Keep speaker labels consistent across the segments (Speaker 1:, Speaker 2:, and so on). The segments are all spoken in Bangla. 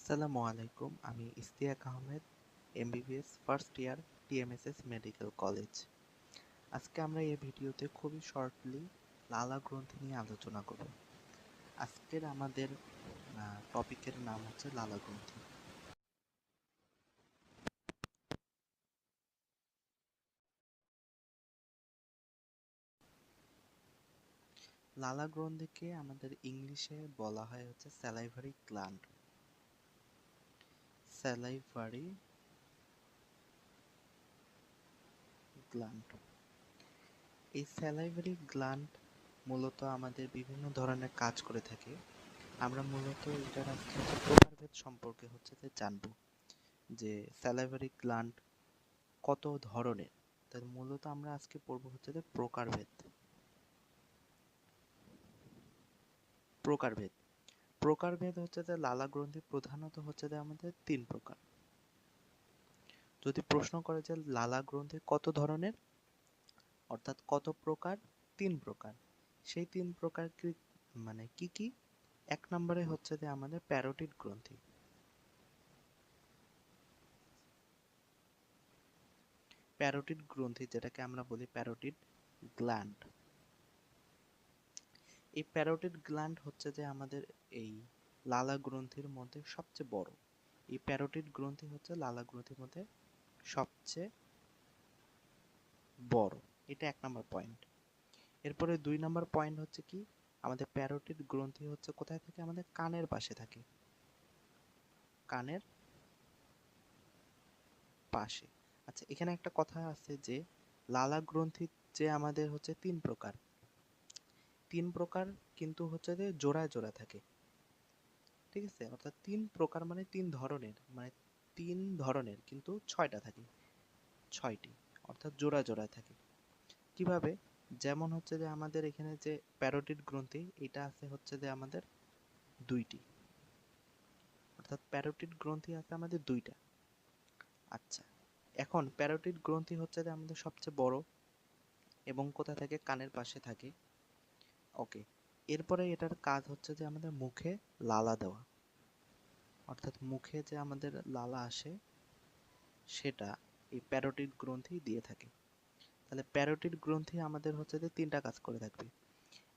Speaker 1: আসসালামু আলাইকুম। আমি Istiaq Ahmed MBBS first year TMSS medical college আজকে আমরা এই ভিডিওতে খুবই শর্টলি লালা গ্রন্থি নিয়ে আলোচনা করব। আজকের আমাদের টপিকের নাম হচ্ছে লালা গ্রন্থি। লালা গ্রন্থিকে আমাদের ইংলিশে বলা হয় হচ্ছে স্যালাইভারি গ্ল্যান্ড স্যালাইভারি গ্ল্যান্ড এই স্যালাইভারি গ্ল্যান্ড মূলত আমাদের বিভিন্ন ধরনের কাজ করে থাকে। আমরা মূলত এটার আজকে প্রকারভেদ সম্পর্কে হচ্ছে যে জানব। যে স্যালাইভারি গ্ল্যান্ড কত ধরনের? তার মূলত আমরা আজকে পড়ব হচ্ছে যে প্রকারভেদ। প্রকারভেদ। প্রকারভেদ হচ্ছে যে লালা গ্রন্থি প্রধানত হচ্ছে যে আমাদের তিন প্রকার। যদি প্রশ্ন করে যে লালা গ্রন্থি কত ধরনের, অর্থাৎ কত প্রকার, তিন প্রকার, সেই তিন প্রকার মানে কি কি? এক নম্বরে হচ্ছে যে আমাদের প্যারোটিড গ্রন্থি। প্যারোটিড গ্রন্থি, যেটাকে আমরা বলি প্যারোটিড গ্ল্যান্ড। এই প্যারোটিড গ্ল্যান্ড হচ্ছে যে আমাদের এই লালা গ্রন্থির মধ্যে সবচেয়ে বড়। এই প্যারোটিড গ্রন্থি হচ্ছে লালা গ্রন্থির মধ্যে সবচেয়ে বড়। এটা এক নাম্বার পয়েন্ট এরপরে দুই নাম্বার পয়েন্ট হচ্ছে কি? আমাদের প্যারোটিড গ্রন্থি হচ্ছে কোথায় থাকে? আমাদের কানের পাশে থাকে। কানের পাশে। আচ্ছা এখানে একটা কথা আছে যে, লালা গ্রন্থি যে আমাদের হচ্ছে তিন প্রকার। তিন প্রকার কিন্তু হচ্ছে যে জোড়ায় জোড়া থাকে। ঠিক আছে? অর্থাৎ তিন প্রকার মানে তিন ধরনের মানে তিন ধরনের কিন্তু ছয়টা থাকে। ছয়টি, অর্থাৎ জোড়া জোড়ায় থাকে। কীভাবে? যেমন হচ্ছে যে আমাদের এখানে যে প্যারোটিড গ্রন্থি, এটা আছে হচ্ছে যে আমাদের দুইটি। অর্থাৎ প্যারোটিড গ্রন্থি আছে আমাদের দুইটা। আচ্ছা এখন প্যারোটিড গ্রন্থি হচ্ছে যে আমাদের সবচেয়ে বড় এবং কোথা থাকে? কানের পাশে থাকে। ওকে। এরপরে এটার কাজ হচ্ছে যে আমাদের মুখে লালা দেওয়া। অর্থাৎ মুখে যে আমাদের লালা আসে, সেটা এই প্যারোটিড গ্রন্থি দিয়ে থাকে। তাহলে প্যারোটিড গ্রন্থি আমাদের হচ্ছে যে তিনটা কাজ করে থাকবে।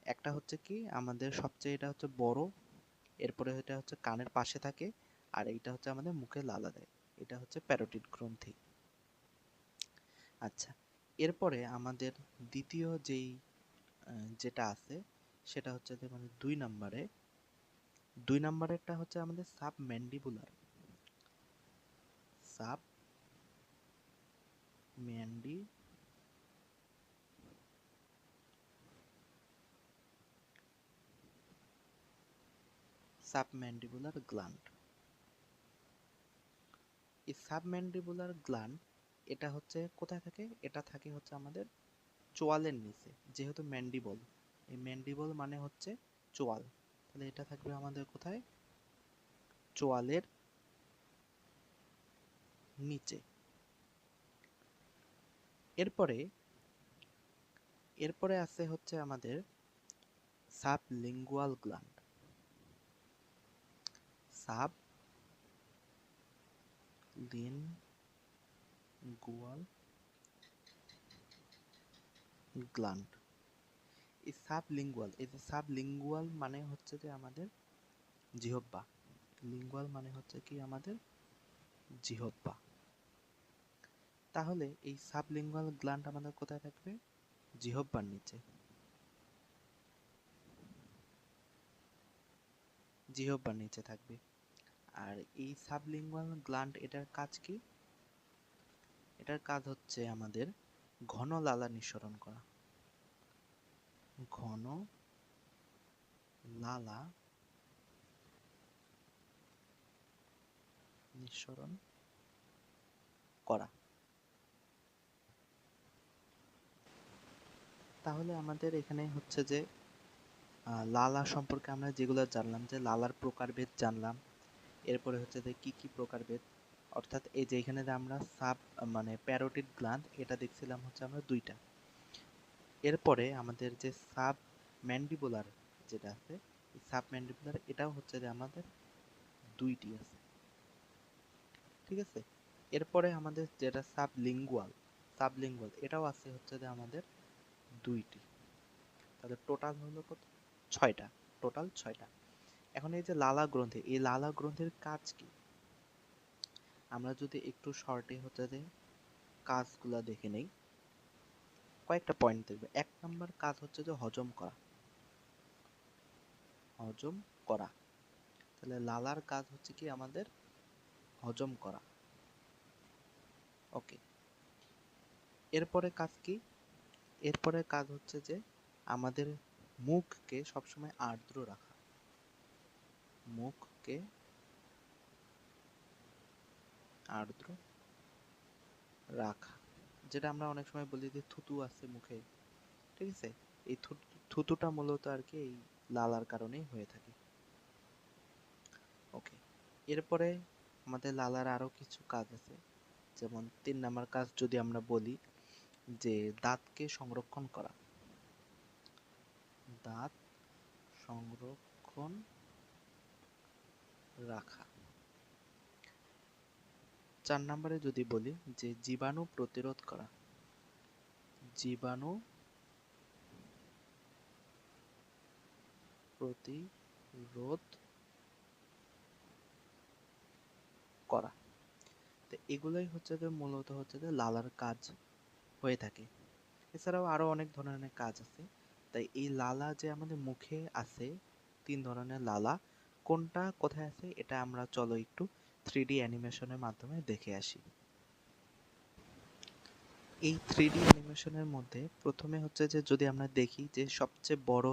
Speaker 1: একটা হচ্ছে কি, আমাদের সবচেয়ে এটা হচ্ছে বড়, এরপরে এটা হচ্ছে কানের পাশে থাকে, আর এইটা হচ্ছে আমাদের মুখে লালা দেয়। এটা হচ্ছে প্যারোটিড গ্রন্থি। আচ্ছা এরপরে আমাদের দ্বিতীয় যেই যেটা আছে সেটা হচ্ছে যে মানে দুই নম্বরে, দুই নম্বরেরটা হচ্ছে আমাদের sub mandibular sub mandi submandibular gland. এই সাবম্যান্ডিবুলার গ্ল্যান্ড এটা হচ্ছে কোথায় থাকে? এটা থাকে হচ্ছে আমাদের চোয়ালের নিচে, যেহেতু ম্যান্ডিবল। এই ম্যান্ডিবল মানে হচ্ছে চোয়াল। তাহলে এটা থাকবে আমাদের কোথায়? চোয়ালের নিচে। এরপরে এরপরে আছে হচ্ছে আমাদের sub sublingual gland sublingual gland এই সাবলিঙ্গুয়াল এই যে সাবলিঙ্গুয়াল মানে হচ্ছে যে আমাদের জিহব্বা লিঙ্গুয়াল মানে হচ্ছে কি আমাদের জিহব্বা তাহলে এই সাবলিঙ্গুয়াল গ্ল্যান্ড আমাদের কোথায় থাকবে? জিহব্বার নিচে। জিহব্বার নিচে থাকবে। আর এই সাবলিঙ্গুয়াল গ্ল্যান্ড এটার কাজ কি? এটার কাজ হচ্ছে আমাদের ঘন লালা নিঃসরণ করা। ঘন, লালা, নিঃসরণ করা। তাহলে আমাদের এখানে হচ্ছে যে লালা সম্পর্কে আমরা যেগুলো জানলাম, যে লালার প্রকারভেদ জানলাম, এরপরে হচ্ছে যে কি কি প্রকারভেদ, অর্থাৎ এই যে এখানে যে আমরা সাব মানে প্যারোটিড গ্ল্যান্ড, এটা দেখছিলাম হচ্ছে আমরা দুইটা। এরপরে আমাদের যে সাব ম্যান্ডিবুলার যেটা আছে সাব ম্যান্ডিবুলার এটাও হচ্ছে যে আমাদের দুইটি আছে। ঠিক আছে? এরপরে আমাদের যেটা সাবলিঙ্গুয়াল সাবলিঙ্গুয়াল এটাও আছে হচ্ছে যে আমাদের দুইটি। তাহলে টোটাল হলো কত? ছয়টা। টোটাল ছয়টা। এখন এই যে লালা গ্রন্থি, এই লালা গ্রন্থির কাজ কি? আমরা যদি একটু শর্টে হচ্ছে যে কাজগুলা দেখে নেই। কয়েকটা পয়েন্ট দেখবে। এক নাম্বার কাজ হচ্ছে যে হজম করা। হজম করা। তাহলে লালার কাজ হচ্ছে কি আমাদের হজম করা। ওকে এরপরে কাজ কি? এরপরে কাজ হচ্ছে যে আমাদের মুখকে সবসময় আর্দ্র রাখা। মুখকে আর্দ্র রাখা। যেটা আমরা অনেক সময় বলি যে থুতু আছে মুখে, ঠিক আছে? এই থুতুটা মূলত আর কি এই লালার কারণেই হয়ে থাকে। ওকে এরপরে আমাদের লালার আরও কিছু কাজ আছে। যেমন তিন নাম্বার কাজ যদি আমরা বলি যে দাঁতকে সংরক্ষণ করা। দাঁত সংরক্ষণ রাখা। চার নম্বরে যদি বলি যে জীবাণু প্রতিরোধ করা। জীবাণু প্রতিরোধ করা। তো এগুলোই হচ্ছে যে মূলত হচ্ছে যে লালার কাজ হয়ে থাকে। এছাড়াও আরও অনেক ধরনের কাজ আছে। তাই এই লালা যে আমাদের মুখে আছে, তিন ধরনের লালা, কোনটা কোথায় আছে, এটা আমরা চলো একটু থ্রি ডি অ্যানিমেশনের মাধ্যমে দেখে আসি। এই থ্রি ডি অ্যানিমেশনের মধ্যে প্রথমে হচ্ছে যে যদি আমরা দেখি যে সবচেয়ে বড়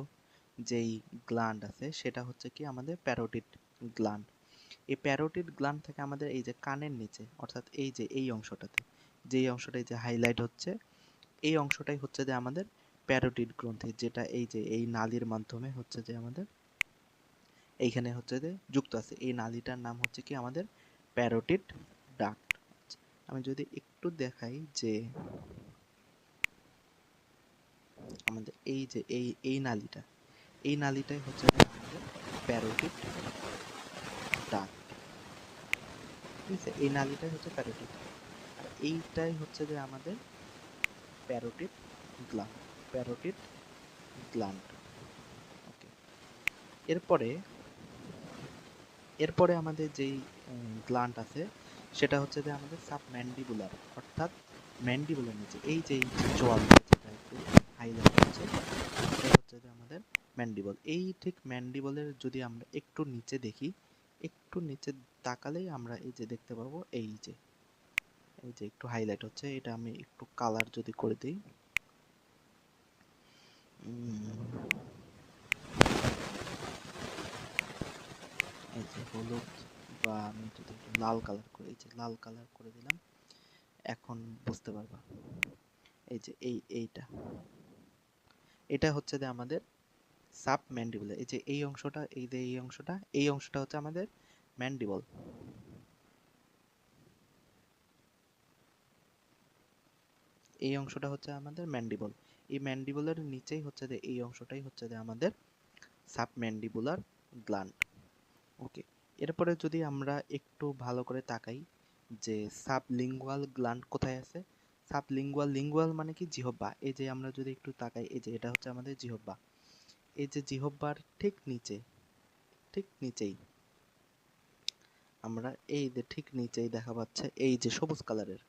Speaker 1: যেই গ্ল্যান্ড আছে, সেটা হচ্ছে কি আমাদের প্যারোটিড গ্ল্যান্ড এই প্যারোটিড গ্ল্যান্ড থেকে আমাদের এই যে কানের নিচে, অর্থাৎ এই যে এই অংশটাতে, যেই অংশটাই যে হাইলাইট হচ্ছে, এই অংশটাই হচ্ছে যে আমাদের প্যারোটিড গ্রন্থি, যেটা এই যে এই নালীর মাধ্যমে হচ্ছে যে আমাদের, এইখানে হচ্ছে যে যুক্ত আছে। এই নালীটার নাম হচ্ছে কি আমাদের প্যারোটিড ডাক্ট আমি যদি একটু দেখাই যে আমাদের এই যে এই এই নালীটা, এই নালীটাই হচ্ছে আমাদের প্যারোটিড ডাক্ট ঠিক আছে? এই নালীটাই হচ্ছে প্যারোটিড আর এইটাই হচ্ছে যে আমাদের প্যারোটিড গ্ল্যান্ড প্যারোটিড গ্ল্যান্ড। এরপরে এরপরে আমাদের যেই গ্ল্যান্ড আছে, সেটা হচ্ছে যে আমাদের সাব সাবম্যান্ডিবুলার অর্থাৎ ম্যান্ডিবুলার নিচে, এই যে এই যে জল যেটা একটু হাইলাইট হচ্ছে এটা হচ্ছে যে আমাদের ম্যান্ডিবল এই ঠিক ম্যান্ডিবলের যদি আমরা একটু নিচে দেখি, একটু নিচে তাকালেই আমরা এই যে দেখতে পাবো, এই যে এই যে একটু হাইলাইট হচ্ছে, এটা আমি একটু কালার যদি করে দিই। এই যে হলুদ বা আমি যদি একটু লাল কালার করে, এই যে লাল কালার করে দিলাম। এখন বুঝতে পারবা। এই যে এই, এইটা। এটা হচ্ছে যে আমাদের সাব ম্যান্ডিবুলার এই যে এই অংশটা, এই যে এই অংশটা এই অংশটা হচ্ছে আমাদের ম্যান্ডিবল এই অংশটা হচ্ছে আমাদের ম্যান্ডিবল এই ম্যান্ডিবলের নিচেই হচ্ছে যে, এই অংশটাই হচ্ছে যে আমাদের সাব ম্যান্ডিবুলার গ্ল্যান্ড ওকে এরপরে যদি আমরা একটু ভালো করে তাকাই যে সাবলিঙ্গুয়াল গ্ল্যান্ড কোথায় আছে? সাবলিঙ্গুয়াল লিঙ্গুয়াল মানে কি? জিহব্বা এই যে আমরা যদি একটু তাকাই, এই যে এটা হচ্ছে আমাদের জিহব্বা এই যে জিহব্বার ঠিক নিচে, ঠিক নিচেই আমরা এই যে ঠিক নিচেই দেখা পাচ্ছে এই যে সবুজ কালারের।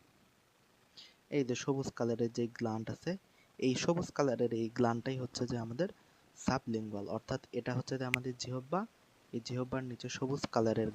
Speaker 1: এই যে সবুজ কালারের যে গ্ল্যান্ড আছে, এই সবুজ কালারের এই গ্ল্যান্ডটাই হচ্ছে যে আমাদের সাবলিঙ্গুয়াল অর্থাৎ এটা হচ্ছে যে আমাদের জিহব্বা এই জিহ্বার নিচে সবুজ কালারের